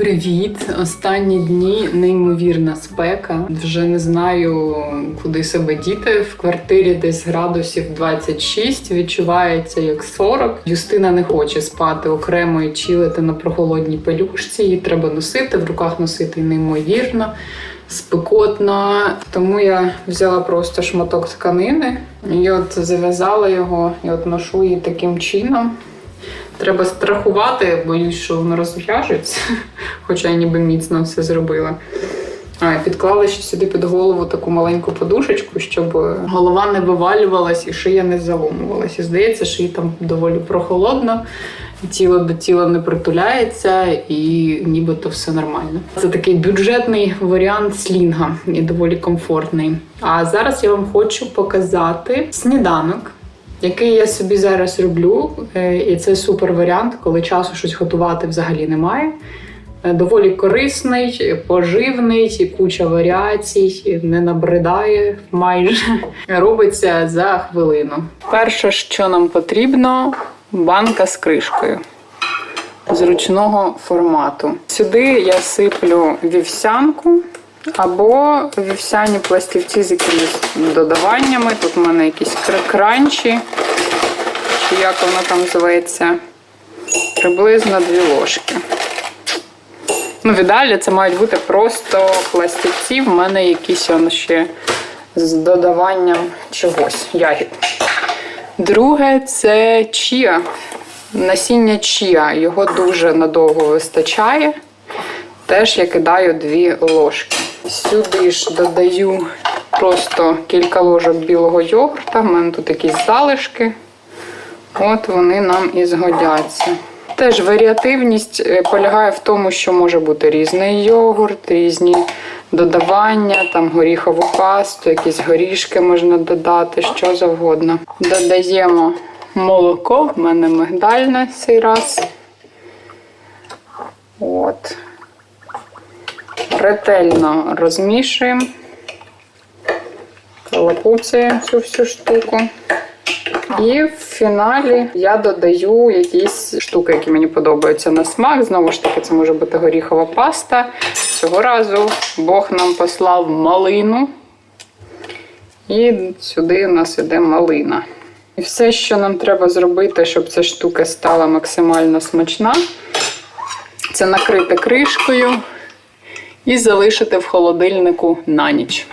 Привіт! Останні дні неймовірна спека. Вже не знаю, куди себе діти. В квартирі десь градусів 26, відчувається як 40. Юстина не хоче спати окремо і чилити на прохолодній пелюшці. Її треба носити, в руках носити неймовірно. Спекотно, тому я взяла просто шматок тканини і от зав'язала його і от ношу її таким чином. Треба страхувати, боюсь, що воно розв'яжеться, хоча я ніби міцно все зробила. А, підклала ще сюди під голову таку маленьку подушечку, щоб голова не вивалювалась і шия не заломувалась. І здається, що їй там доволі прохолодно, тіло до тіла не притуляється, і нібито все нормально. Це такий бюджетний варіант слінга і доволі комфортний. А зараз я вам хочу показати сніданок який я собі зараз роблю, Е, і це супер варіант, коли часу щось готувати взагалі немає. Е, Доволі корисний, поживний, і куча варіацій, не набридає майже. Робиться за хвилину. Перше, що нам потрібно, банка з кришкою зручного формату. Сюди я сиплю вівсянку або вівсяні пластівці з якимись додаваннями. Тут у мене якісь кр- кранчі, чи як воно там зветься. Приблизно дві ложки. Ну, в ідеалі це мають бути просто пластівці. В мене якісь он ще з додаванням чогось, ягід. Друге це чія. Насіння чія. Його дуже надовго вистачає. Теж я кидаю дві ложки. Сюди ж додаю просто кілька ложок білого йогурта. У мене тут якісь залишки. От вони нам і згодяться. Теж варіативність е, полягає в тому, що може бути різний йогурт, різні додавання, там горіхову пасту, якісь горішки можна додати, що завгодно. Додаємо молоко, в мене мигдальне цей раз. От. Ретельно розмішуємо, калапуцяємо цю всю штуку. І в фіналі я додаю якісь штуки, які мені подобаються на смак. Знову ж таки, це може бути горіхова паста. Цього разу Бог нам послав малину. І сюди у нас іде малина. І все, що нам треба зробити, щоб ця штука стала максимально смачна, це накрити кришкою і залишити в холодильнику на ніч.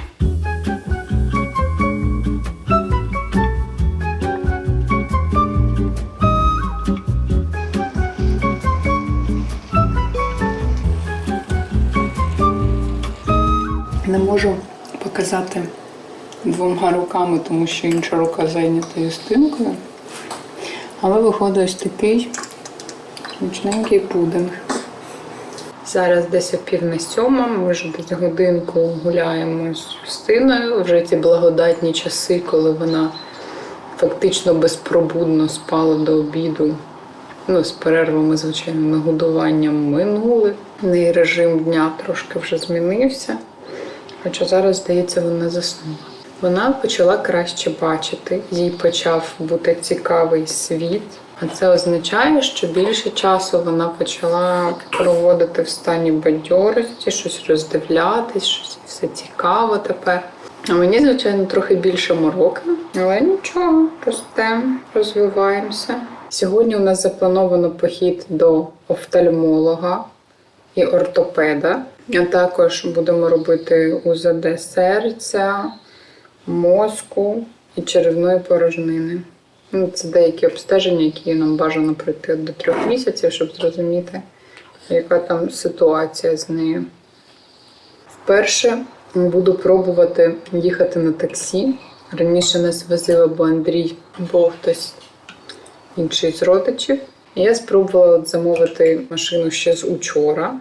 Не можу показати двома руками, тому що інша рука зайнята юстинкою. Але виходить ось такий смачненький пудинг. Зараз десь о пів на сьома, ми вже десь годинку гуляємо з Юстиною. Вже ці благодатні часи, коли вона фактично безпробудно спала до обіду. Ну, з перервами, звичайно, годуванням минули. Неї режим дня трошки вже змінився. Хоча зараз, здається, вона заснула. Вона почала краще бачити, їй почав бути цікавий світ. А це означає, що більше часу вона почала проводити в стані бадьорості, щось роздивлятись, щось все цікаво тепер. А мені, звичайно, трохи більше морока, але нічого, ростемо, розвиваємося. Сьогодні у нас заплановано похід до офтальмолога і ортопеда. А також будемо робити УЗД серця, мозку і черевної порожнини. Ну, це деякі обстеження, які нам бажано пройти до трьох місяців, щоб зрозуміти, яка там ситуація з нею. Вперше буду пробувати їхати на таксі. Раніше нас возив або Андрій, або хтось інший з родичів. Я спробувала замовити машину ще з учора.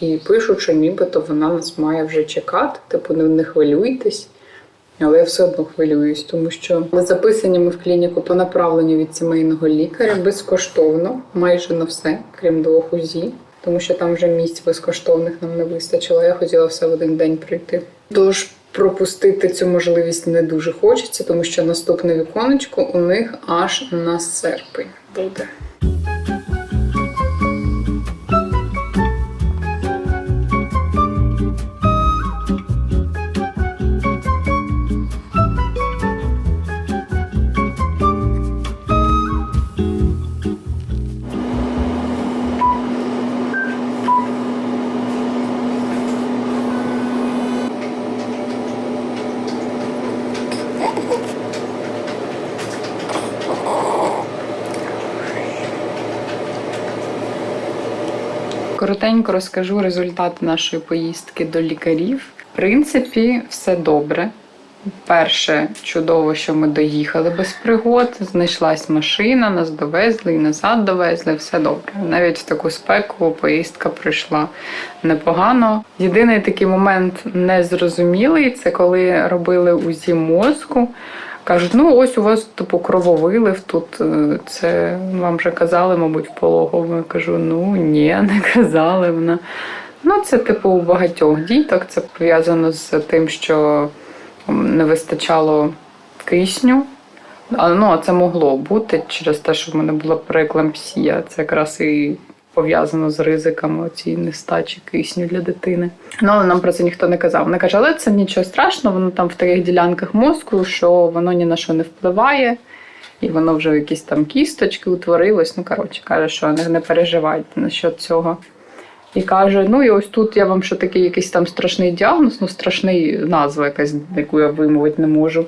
І пишуть, що нібито вона нас має вже чекати, типу не хвилюйтесь. Але я все одно хвилююсь, тому що записані ми в клініку по направленню від сімейного лікаря безкоштовно, майже на все, крім двох УЗІ, тому що там вже місць безкоштовних нам не вистачило. Я хотіла все в один день прийти. Тож пропустити цю можливість не дуже хочеться, тому що наступне віконечко у них аж на серпень буде. Коротенько розкажу результати нашої поїздки до лікарів. В принципі, все добре. Перше, чудово, що ми доїхали без пригод. Знайшлась машина, нас довезли і назад довезли. Все добре. Навіть в таку спеку поїздка пройшла непогано. Єдиний такий момент незрозумілий це коли робили УЗІ мозку. Кажуть, ну ось у вас типу крововилив тут. е, Це вам вже казали, мабуть, в пологовому. Я кажу, ну ні, не казали. Вона. Ну, це типу у багатьох діток. Це пов'язано з тим, що не вистачало кисню. А, ну, а це могло бути через те, що в мене була прееклампсія. Це якраз і пов'язано з ризиками цієї нестачі кисню для дитини. Ну, але нам про це ніхто не казав. Вони каже, але це нічого страшного, воно там в таких ділянках мозку, що воно ні на що не впливає, і воно вже якісь там кісточки утворилось. Ну, коротше, каже, що не, не переживайте насчет цього. І каже: ну і ось тут я вам ще такий якийсь там страшний діагноз, ну страшний назва якась, яку я вимовити не можу.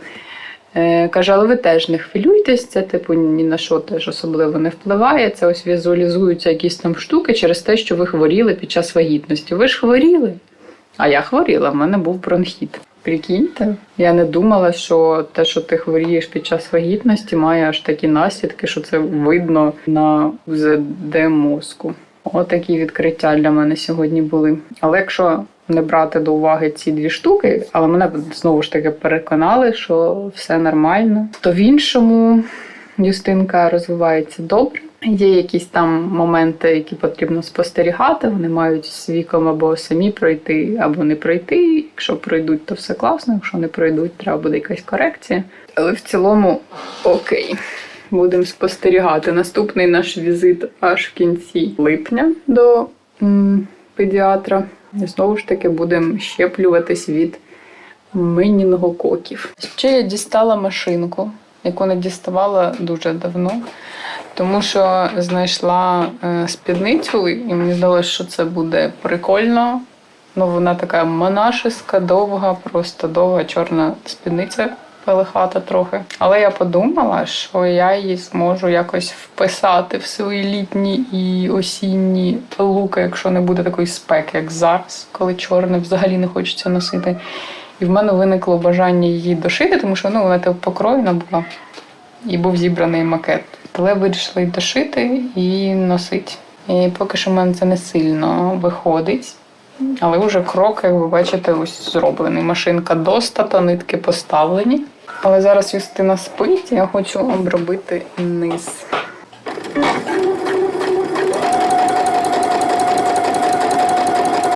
Е, каже, але ви теж не хвилюйтесь, це типу ні на що теж особливо не впливає. Це ось візуалізуються якісь там штуки через те, що ви хворіли під час вагітності. Ви ж хворіли. А я хворіла, в мене був бронхіт. Прикиньте, я не думала, що те, що ти хворієш під час вагітності, має аж такі наслідки, що це видно на УЗД мозку. Отакі відкриття для мене сьогодні були. Але якщо не брати до уваги ці дві штуки, але мене знову ж таки переконали, що все нормально, то в іншому Юстинка розвивається добре. Є якісь там моменти, які потрібно спостерігати. Вони мають з віком або самі пройти, або не пройти. Якщо пройдуть, то все класно. Якщо не пройдуть, треба буде якась корекція. Але в цілому окей. Будемо спостерігати. Наступний наш візит аж в кінці липня до м, педіатра. І знову ж таки будемо щеплюватись від менінгококів. Ще я дістала машинку, яку не діставала дуже давно, тому що знайшла е, спідницю, і мені здалося, що це буде прикольно. Ну, вона така монашеска, довга, просто довга чорна спідниця пелехата трохи. Але я подумала, що я її зможу якось вписати в свої літні і осінні луки, якщо не буде такої спеки, як зараз, коли чорне взагалі не хочеться носити. І в мене виникло бажання її дошити, тому що ну, вона так покроєна була і був зібраний макет. Але вирішила дошити і носити. І поки що в мене це не сильно виходить. Але вже крок, як ви бачите, ось зроблений. Машинка достата, нитки поставлені. Але зараз Юстина спить, я хочу обробити низ.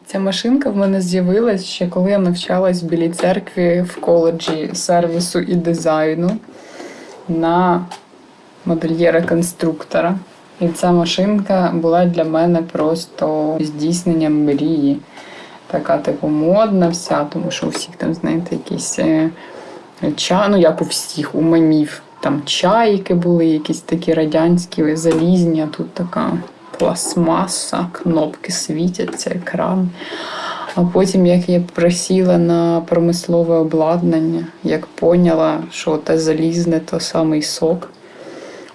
Ця машинка в мене з'явилась ще коли я навчалась в Білій церкві в коледжі сервісу і дизайну на модельєра-конструктора. І ця машинка була для мене просто здійсненням мрії. Така, типу, модна вся, тому що у всіх там, знаєте, якісь е, ча, ну як у всіх, у мамів. Там чайки були, якісь такі радянські, залізні, а тут така пластмаса, кнопки світяться, екран. А потім, як я присіла на промислове обладнання, як поняла, що те залізне то самий сок,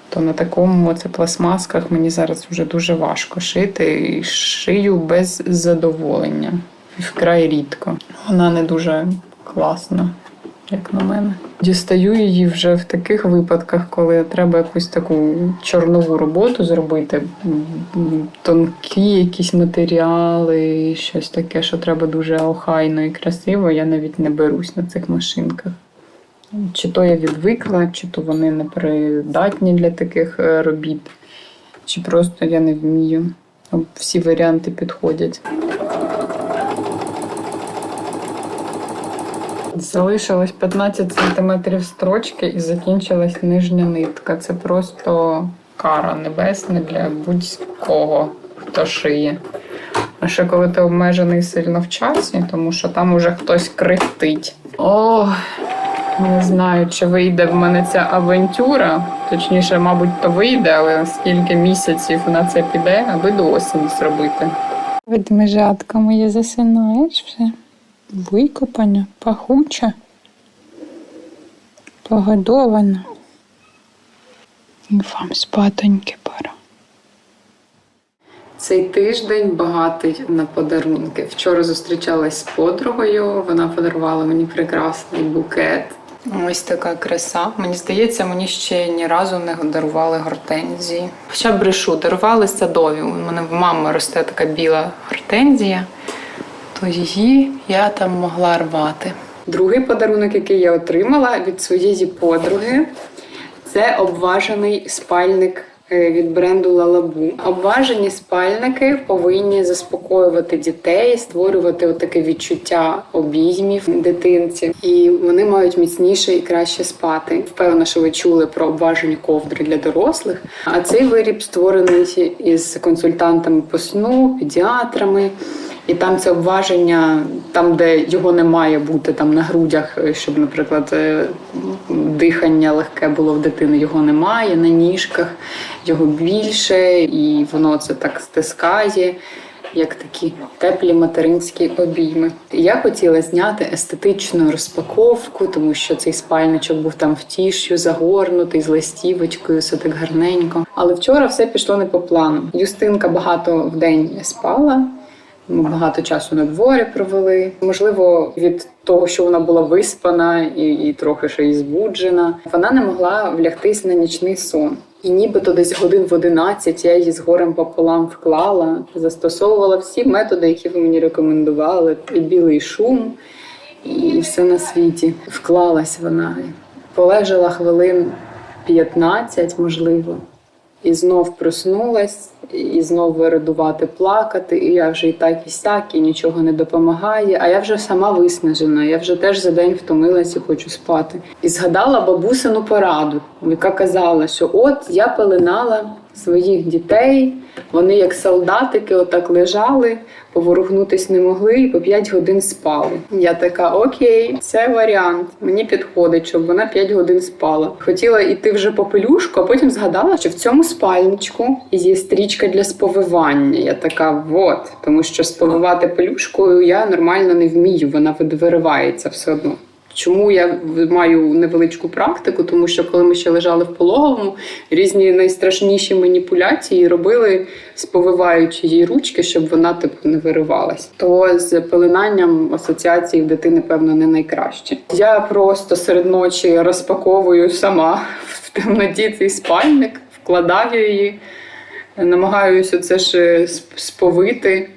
то на такому це пластмасках мені зараз вже дуже важко шити. І шию без задоволення. Вкрай рідко. Вона не дуже класна, як на мене. Дістаю її вже в таких випадках, коли треба якусь таку чорнову роботу зробити. Тонкі якісь матеріали, щось таке, що треба дуже охайно і красиво. Я навіть не берусь на цих машинках. Чи то я відвикла, чи то вони не придатні для таких е, робіт, чи просто я не вмію. Всі варіанти підходять. Залишилось 15 см строчки і закінчилась нижня нитка. Це просто кара небесна для будь-кого, хто шиє. А ще коли ти обмежений сильно в часі, тому що там уже хтось крихтить. О, не знаю, чи вийде в мене ця авантюра. Точніше, мабуть, то вийде, але скільки місяців на це піде, аби до осені зробити. Ведмежатка моє засинаєш вже. Викопана, пахуча, погодована. І вам спатоньки пора. Цей тиждень багатий на подарунки. Вчора зустрічалась з подругою. Вона подарувала мені прекрасний букет. Ось така краса. Мені здається, мені ще ні разу не дарували гортензії. Хоча брешу, дарували садові. У мене в мами росте така біла гортензія, то її я там могла рвати. Другий подарунок, який я отримала від своєї подруги, це обважений спальник е, від бренду Лалабу. Обважені спальники повинні заспокоювати дітей, створювати таке відчуття обіймів дитинці, і вони мають міцніше і краще спати. Впевнена, що ви чули про обважені ковдри для дорослих. А цей виріб створений із консультантами по сну, педіатрами. І там це обваження, там, де його не має бути, там на грудях, е, щоб, наприклад, е, дихання легке було в дитини, його немає, на ніжках його більше, і воно це так стискає, як такі теплі материнські обійми. Я хотіла зняти естетичну розпаковку, тому що цей спальничок був там в тішю, загорнутий з листівочкою, все так гарненько. Але вчора все пішло не по плану. Юстинка багато в день спала. Ми багато часу на дворі провели. Можливо, від того, що вона була виспана і, і трохи ще й збуджена, вона не могла влягтись на нічний сон. І нібито десь годин в 11 я її з горем пополам вклала, застосовувала всі методи, які ви мені рекомендували, і білий шум, і все на світі. Вклалась вона. Полежала хвилин 15, можливо. І знов проснулась, і знову вирадувати, плакати, і я вже і так, і сяк, і нічого не допомагає. А я вже сама виснажена. Я вже теж за день втомилася, і хочу спати. І згадала бабусину пораду, яка казала, що от я пеленала своїх дітей, вони як солдатики, отак лежали, поворухнутись не могли і по 5 годин спали. Я така, окей, це варіант. Мені підходить, щоб вона 5 годин спала. Хотіла йти вже по пелюшку, а потім згадала, що в цьому спальничку є стрічка для сповивання. Я така, вот, тому що сповивати пелюшкою я нормально не вмію, вона виривається все одно. Чому я маю невеличку практику? Тому що коли ми ще лежали в пологовому, різні найстрашніші маніпуляції робили, сповиваючи їй ручки, щоб вона типу не виривалась. То з пеленанням асоціації в дитини, певно, не найкраще. Я просто серед ночі розпаковую сама в темноті цей спальник, вкладаю її, намагаюся це ж сповити.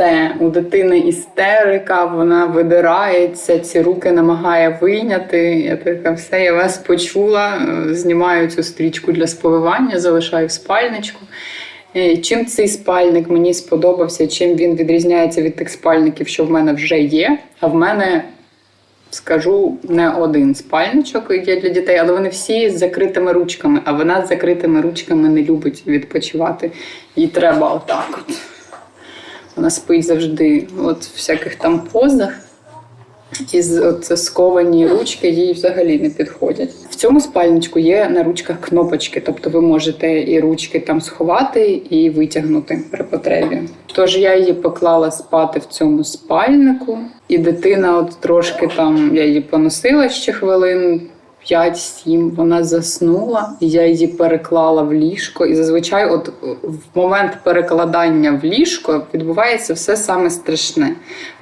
Все, у дитини істерика, вона видирається, ці руки намагає вийняти. Я така, все, я вас почула. Е, Знімаю цю стрічку для сповивання, залишаю в спальничку. Е, Чим цей спальник мені сподобався, чим він відрізняється від тих спальників, що в мене вже є. А в мене, скажу, не один спальничок є для дітей, але вони всі з закритими ручками. А вона з закритими ручками не любить відпочивати. Їй треба отак. от. Вона спить завжди от в всяких там позах. І сковані ручки їй взагалі не підходять. В цьому спальничку є на ручках кнопочки, тобто ви можете і ручки там сховати і витягнути при потребі. Тож я її поклала спати в цьому спальнику, і дитина, от трошки там я її поносила ще хвилин 5-7, вона заснула, і я її переклала в ліжко. І зазвичай, от в момент перекладання в ліжко відбувається все саме страшне.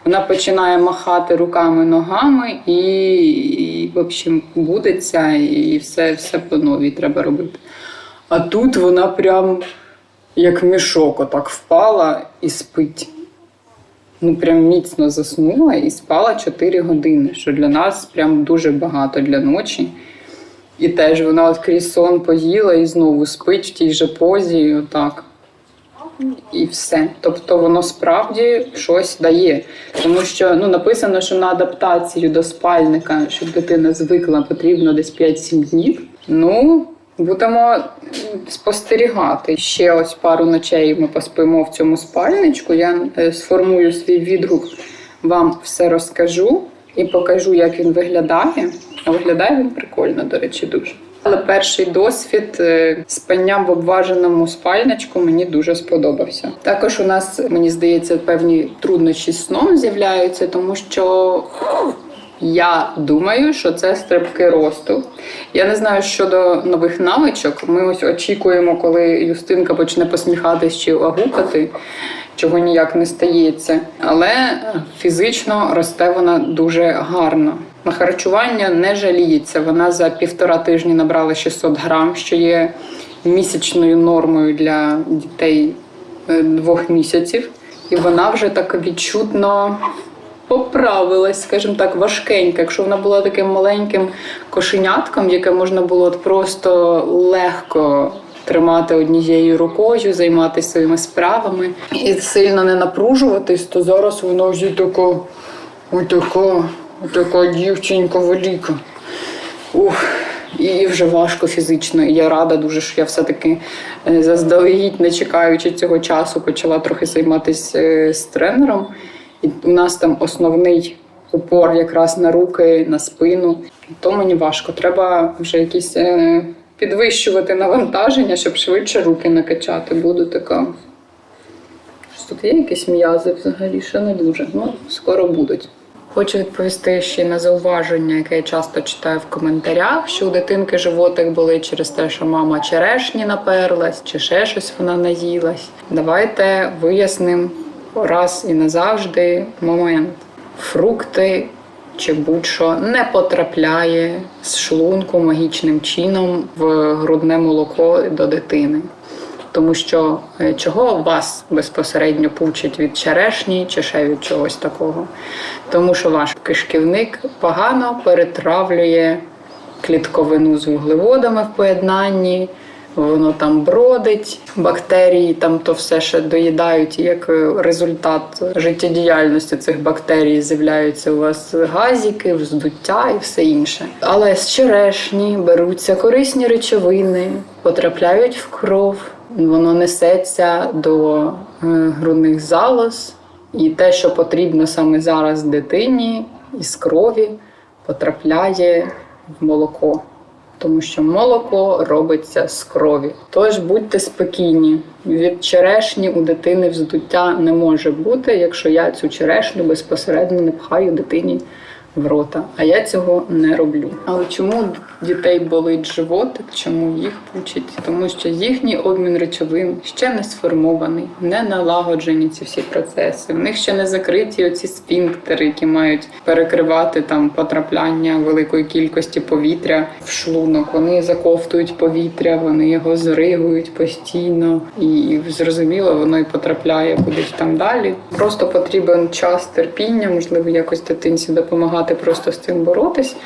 Вона починає махати руками, ногами і, і в общем, будеться, і все, все по новій треба робити. А тут вона прям як мішок отак впала і спить. Ну, прям міцно заснула і спала 4 години, що для нас прям дуже багато для ночі. І теж вона от крізь сон поїла і знову спить в тій же позі, отак. І все. Тобто воно справді щось дає. Тому що ну, написано, що на адаптацію до спальника, щоб дитина звикла, потрібно десь 5-7 днів. Ну, будемо спостерігати. Ще ось пару ночей ми поспимо в цьому спальничку. Я е, сформую свій відгук, вам все розкажу і покажу, як він виглядає. А виглядає він прикольно, до речі, дуже. Але перший досвід е, спання в обваженому спальничку мені дуже сподобався. Також у нас, мені здається, певні труднощі з сном з'являються, тому що Я думаю, що це стрибки росту. Я не знаю щодо нових навичок. Ми ось очікуємо, коли Юстинка почне посміхатись чи агукати, чого ніяк не стається. Але фізично росте вона дуже гарно. На харчування не жаліється. Вона за півтора тижні набрала 600 грам, що є місячною нормою для дітей е, двох місяців. І вона вже так відчутно поправилась, скажімо так, важкенька. Якщо вона була таким маленьким кошенятком, яке можна було от просто легко тримати однією рукою, займатися своїми справами і сильно не напружуватись, то зараз вона вже така, отака, отака дівчинка велика. Ух. І вже важко фізично. І я рада дуже, що я все-таки е, заздалегідь, не чекаючи цього часу, почала трохи займатися е, з тренером. І у нас там основний упор якраз на руки, на спину. То мені важко. Треба вже якісь е, підвищувати навантаження, щоб швидше руки накачати. Буду така. Тут є якісь м'язи взагалі, ще не дуже. Ну, скоро будуть. Хочу відповісти ще на зауваження, яке я часто читаю в коментарях, що у дитинки животик болить через те, що мама черешні наперлась, чи ще щось вона наїлась. Давайте вияснимо раз і назавжди момент. Фрукти чи будь-що не потрапляє з шлунку магічним чином в грудне молоко до дитини. Тому що е, чого вас безпосередньо пучить від черешні чи ще від чогось такого? Тому що ваш кишківник погано перетравлює клітковину з вуглеводами в поєднанні, воно там бродить, бактерії там то все ще доїдають, і як е, результат життєдіяльності цих бактерій з'являються у вас газіки, вздуття і все інше. Але з черешні беруться корисні речовини, потрапляють в кров, воно несеться до е, грудних залоз, і те, що потрібно саме зараз дитині із крові, потрапляє в молоко тому що молоко робиться з крові. Тож будьте спокійні. Від черешні у дитини вздуття не може бути, якщо я цю черешню безпосередньо не пхаю дитині в рота. А я цього не роблю. Але чому дітей болить животик? Чому їх пучить? Тому що їхній обмін речовин ще не сформований, не налагоджені ці всі процеси. В них ще не закриті оці сфінктери, які мають перекривати там потрапляння великої кількості повітря в шлунок. Вони заковтують повітря, вони його зригують постійно, і зрозуміло, воно і потрапляє кудись там далі. Просто потрібен час терпіння, можливо, якось дитинці допомагати просто з цим боротись,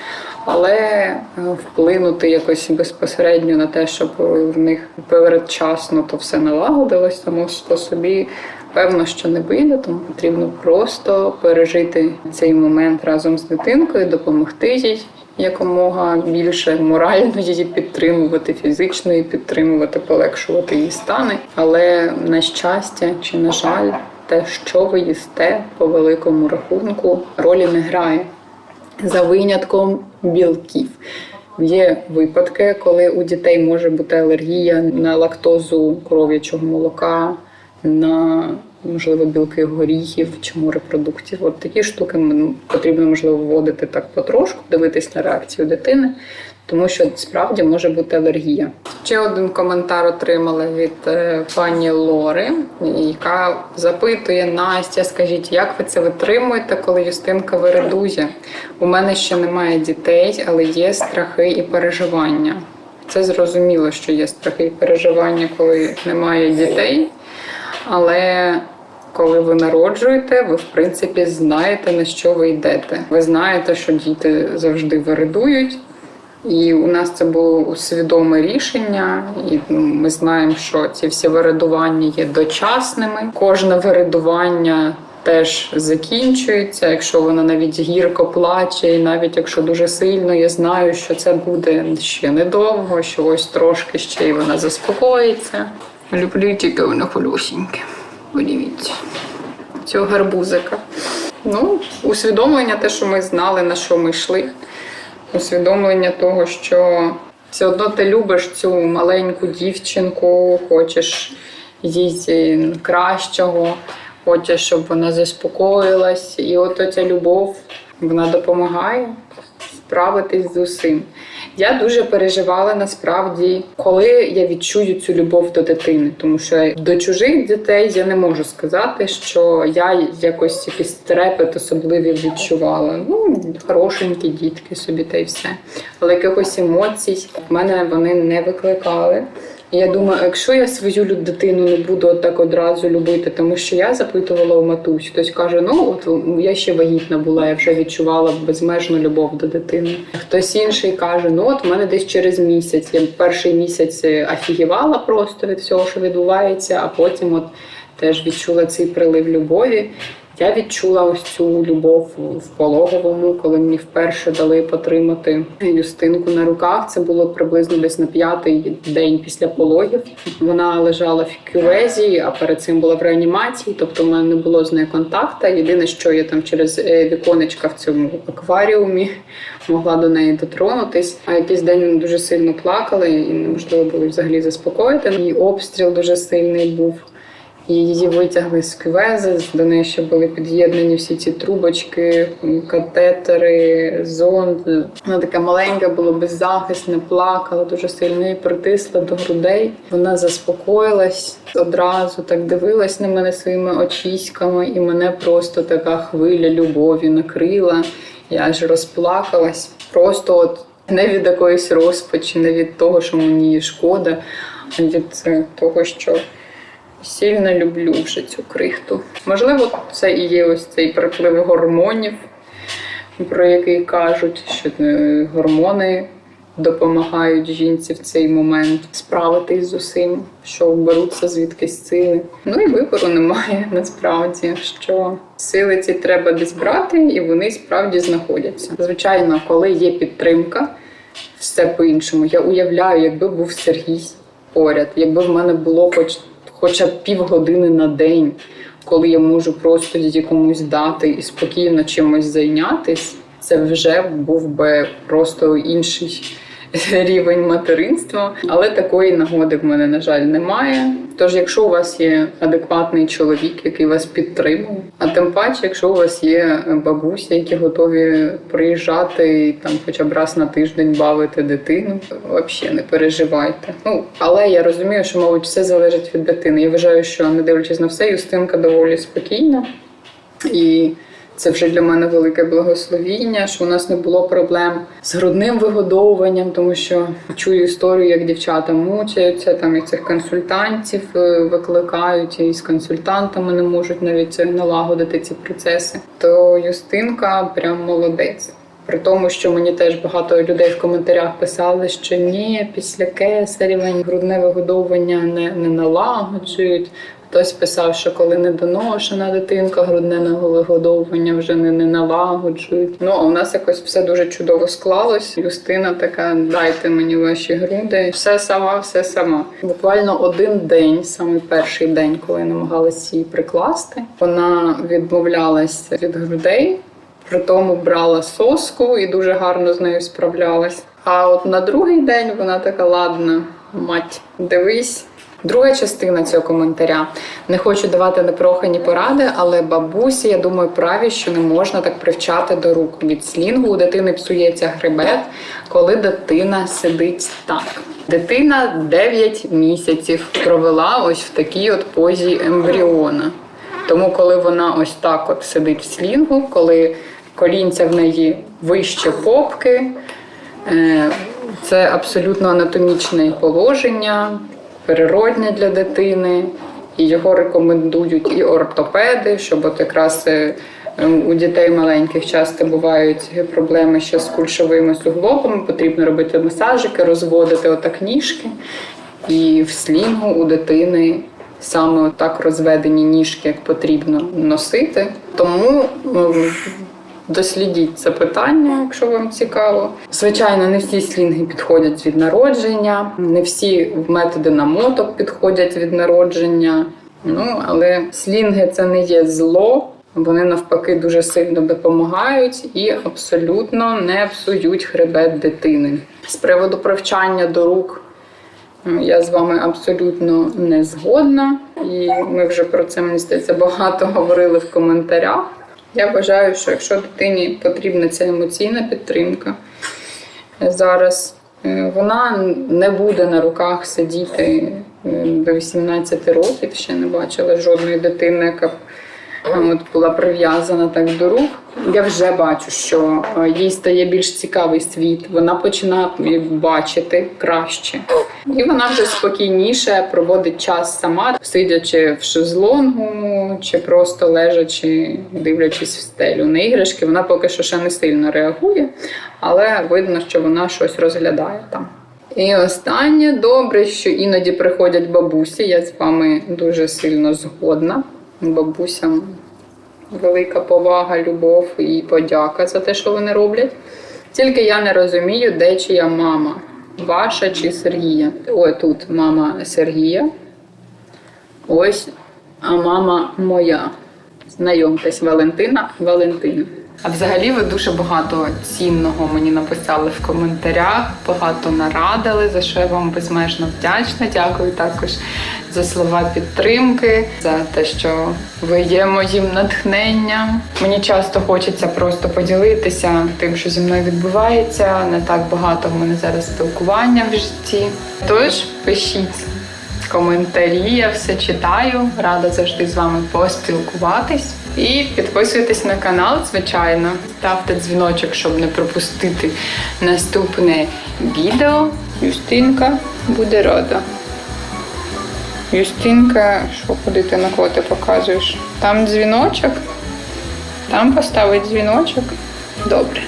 але е, вплинути якось безпосередньо на те, щоб в них передчасно то все налагодилось само по собі. Певно, що не вийде, тому потрібно просто пережити цей момент разом з дитинкою, допомогти їй якомога більше морально її підтримувати, фізично її підтримувати, полегшувати її стани. Але на щастя чи на жаль, те, що ви їсте по великому рахунку, ролі не грає за винятком білків. Є випадки, коли у дітей може бути алергія на лактозу коров'ячого молока, на можливо білки горіхів чи морепродуктів. От такі штуки потрібно можливо вводити так потрошку, дивитись на реакцію дитини, тому що справді може бути алергія. Ще один коментар отримала від е, пані Лори, яка запитує Настя, скажіть, як ви це витримуєте, коли Юстинка виридує? У мене ще немає дітей, але є страхи і переживання. Це зрозуміло, що є страхи і переживання, коли немає дітей. Але коли ви народжуєте, ви в принципі знаєте на що ви йдете. Ви знаєте, що діти завжди виридують. І у нас це було свідоме рішення, і ми знаємо, що ці всі виридування є дочасними. Кожне виридування теж закінчується. Якщо вона навіть гірко плаче, і навіть якщо дуже сильно, я знаю, що це буде ще недовго, що ось трошки ще й вона заспокоїться. Люблю тільки воно холюсіньке. Подивіться цього гарбузика. Ну, усвідомлення, те, що ми знали, на що ми йшли. Усвідомлення того, що все одно ти любиш цю маленьку дівчинку, хочеш їй кращого, хочеш, щоб вона заспокоїлась. І от ця любов Вона допомагає справитись з усім. Я дуже переживала насправді, коли я відчую цю любов до дитини, тому що до чужих дітей я не можу сказати, що я якось якийсь трепет особливий відчувала. Ну, хорошенькі дітки собі та й все. Але якихось емоцій в мене вони не викликали. Я думаю, якщо я свою дитину не буду так одразу любити, тому що я запитувала у матусь, хтось каже, ну от я ще вагітна була, я вже відчувала безмежну любов до дитини. Хтось інший каже, ну от в мене десь через місяць. Я перший місяць е, афігівала просто від всього, що відбувається, а потім от теж відчула цей прилив любові. Я відчула ось цю любов в пологовому, коли мені вперше дали потримати Юстинку на руках. Це було приблизно десь на п'ятий день після пологів. Вона лежала в кювезі, а перед цим була в реанімації, тобто в мене не було з нею контакту. Єдине, що я там через е, віконечка в цьому акваріумі могла до неї дотронутись. А якийсь день дуже сильно плакали, і неможливо було взагалі заспокоїти. І обстріл дуже сильний був. І її витягли з кювези, до неї ще були під'єднані всі ці трубочки, катетери, зонд. Вона така маленька, була беззахисна, плакала дуже сильно її притисла до грудей. Вона заспокоїлась одразу, так дивилась на мене своїми очіськами, і мене просто така хвиля любові накрила. Я аж розплакалась. Просто от не від якоїсь розпачі, не від того, що мені шкода, а від е, того, що сильно люблю вже цю крихту. Можливо, це і є ось цей приплив гормонів, про який кажуть, що е, гормони допомагають жінці в цей момент справитись з усім, що беруться звідкись сили. Ну і вибору немає насправді, що сили ці треба десь брати, і вони справді знаходяться. Звичайно, коли є підтримка, все по-іншому. Я уявляю, якби був Сергій поряд, якби в мене було хоч хоча б півгодини на день, коли я можу просто її комусь дати і спокійно чимось зайнятись, це вже був би просто інший рівень материнства. Але такої нагоди в мене, на жаль, немає. Тож, якщо у вас є адекватний чоловік, який вас підтримує, а тим паче, якщо у вас є бабусі, які готові приїжджати і там хоча б раз на тиждень бавити дитину, взагалі не переживайте. Ну але я розумію, що мабуть все залежить від дитини. Я вважаю, що не дивлячись на все, Юстинка доволі спокійна і. Це вже для мене велике благословіння, що у нас не було проблем з грудним вигодовуванням, тому що чую історію, як дівчата мучаються, там і цих консультантів е, викликають, і з консультантами не можуть навіть це налагодити ці процеси. То Юстинка прям молодець. При тому, що мені теж багато людей в коментарях писали, що ні, після кесарівень грудне вигодовування не, не налагоджують. Хтось писав, що коли недоношена дитинка, грудне вигодовування вже не, не налагоджують. Ну а у нас якось все дуже чудово склалось. Юстина така: дайте мені ваші груди. Все сама, все сама. Буквально один день, саме перший день, коли я намагалася її прикласти, вона відмовлялась від грудей. При тому брала соску і дуже гарно з нею справлялась. А от на другий день вона така ладна, мать, дивись. Друга частина цього коментаря. Не хочу давати непрохані поради, але бабусі, я думаю, праві, що не можна так привчати до рук. Від слінгу у дитини псується хребет, коли дитина сидить так. Дитина 9 місяців провела ось в такій от позі ембріона. Тому, коли вона ось так от сидить в слінгу, коли колінця в неї вище попки, е, це абсолютно анатомічне положення, природне для дитини, і його рекомендують і ортопеди, щоб от якраз е, у дітей маленьких часто бувають проблеми ще з кульшовими суглобами, потрібно робити масажики, розводити отак ніжки. І в слінгу у дитини саме так розведені ніжки, як потрібно носити. Тому м, дослідіть це питання, якщо вам цікаво. Звичайно, не всі слінги підходять від народження, не всі методи намоток підходять від народження. Ну, але слінги це не є зло. Вони навпаки дуже сильно допомагають і абсолютно не псують хребет дитини. З приводу привчання до рук я з вами абсолютно не згодна, і ми вже про це мені здається багато говорили в коментарях. Я вважаю, що якщо дитині потрібна ця емоційна підтримка зараз, е, вона не буде на руках сидіти е, до 18 років. Ще не бачила жодної дитини, яка е, от була прив'язана так до рук. Я вже бачу, що е, їй стає більш цікавий світ. Вона починає бачити краще. І вона вже спокійніше проводить час сама, сидячи в шезлонгу, чи просто лежачи, дивлячись в стелю на іграшки. Вона поки що ще не сильно реагує, але видно, що вона щось розглядає там. І останнє добре, що іноді приходять бабусі. Я з вами дуже сильно згодна. Бабусям велика повага, любов і подяка за те, що вони роблять. Тільки я не розумію, де чия мама, ваша чи Сергія. Ой, тут мама Сергія. Ось, а мама моя. Знайомтесь, Валентина Валентина. А взагалі ви дуже багато цінного мені написали в коментарях, багато нарадили, за що я вам безмежно вдячна. Дякую також за слова підтримки, за те, що ви є моїм натхненням. Мені часто хочеться просто поділитися тим, що зі мною відбувається. Не так багато в мене зараз спілкування в житті. Тож пишіть коментарі, я все читаю. Рада завжди з вами поспілкуватись. І підписуйтесь на канал, звичайно. Ставте дзвіночок, щоб не пропустити наступне відео. Юстинка буде рада. Юстинка, що куди ти на кого ти показуєш? Там дзвіночок. Там поставить дзвіночок. Добре.